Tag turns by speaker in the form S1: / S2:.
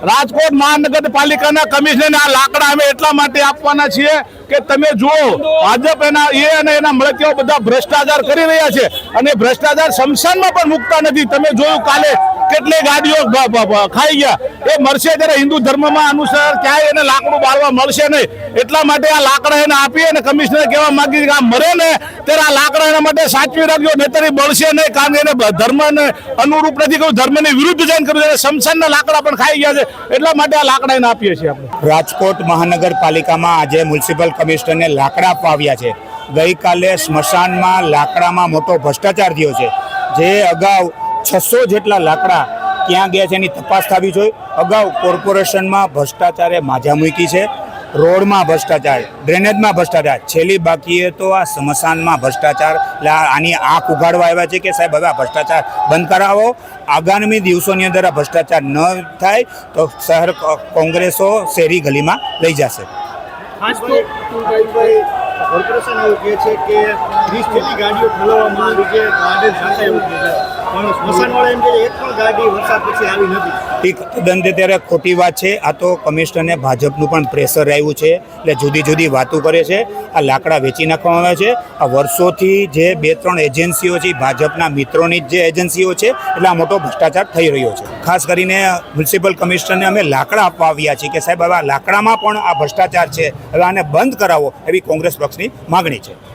S1: રાજકોટ મહાનગરપાલિકાના કમિશનરને આ લાકડા અમે એટલા માટે આપવાના છીએ કે તમે જુઓ, ભાજપ એના એ અને એના મળતીઓ બધા ભ્રષ્ટાચાર કરી રહ્યા છે. અને ભ્રષ્ટાચાર શમશાનમાં પણ મૂકતા નથી. તમે જોયું કાલે કેટલી ગાડીઓ ખાઈ ગયા. એ મળશે ત્યારે હિન્દુ ધર્મમાં અનુસાર ક્યાંય એને લાકડું બાળવા મળશે નહીં. એટલા માટે આ લાકડા એને આપી અને કમિશનર કહેવા માંગી આ મરે ને, ત્યારે આ લાકડા એના માટે સાચવી રાખજો, નહીતર એ બળશે નહીં, કારણ કે એને ધર્મને અનુરૂપ નથી કહ્યું, ધર્મની વિરુદ્ધ જઈને કર્યું છે. શમશાનના લાકડા પણ ખાઈ ગયા છે. એટલા માટે આ લાકડા એને આપીએ છીએ આપણે.
S2: રાજકોટ મહાનગરપાલિકામાં આજે મ્યુનિસિપલ કમિશનરને લાકડા અપાવ્યા છે. ગઈકાલે સ્મશાનમાં લાકડામાં મોટો ભ્રષ્ટાચાર થયો છે. જે અગાઉ છસો જેટલા લાકડા ક્યાં ગયા છે એની તપાસ થવી જોઈએ. અગાઉ કોર્પોરેશનમાં ભ્રષ્ટાચારે માજા મૂકી છે. રોડમાં ભ્રષ્ટાચાર, ડ્રેનેજમાં ભ્રષ્ટાચાર. છેલ્લી બાકીએ તો આ સ્મશાનમાં ભ્રષ્ટાચાર. આની આંખ ઉઘાડવા આવ્યા છે કે સાહેબ, હવે આ ભ્રષ્ટાચાર બંધ કરાવો. આગામી દિવસોની અંદર આ ભ્રષ્ટાચાર ન થાય તો શહેર કોંગ્રેસો શેરી ગલીમાં લઈ જશે.
S3: કોર્પોરેશન એવું કહે છે કે વીસ જેટલી ગાડીઓ ઠલવવામાં આવી છે ગાર્ડન સાથે એવું કહે છે. પણ સ્મશાનવાળા એમ કે એક પણ ગાડી વરસાદ પછી આવી નથી.
S2: તદ્દન તે ત્યારે ખોટી વાત છે. આ તો કમિશનરને ભાજપનું પણ પ્રેશર આવ્યું છે. એટલે જુદી જુદી વાતો કરે છે. આ લાકડા વેચી નાખવામાં આવે છે. આ વર્ષોથી જે બે ત્રણ એજન્સીઓ છે, ભાજપના મિત્રોની જે એજન્સીઓ છે, એટલે આ મોટો ભ્રષ્ટાચાર થઈ રહ્યો છે. ખાસ કરીને મ્યુનિસિપલ કમિશનરને અમે લાકડા આપવા આવ્યા છીએ કે સાહેબ, હવે આ લાકડામાં પણ આ ભ્રષ્ટાચાર છે. હવે આને બંધ કરાવો એવી કોંગ્રેસ પક્ષની માગણી છે.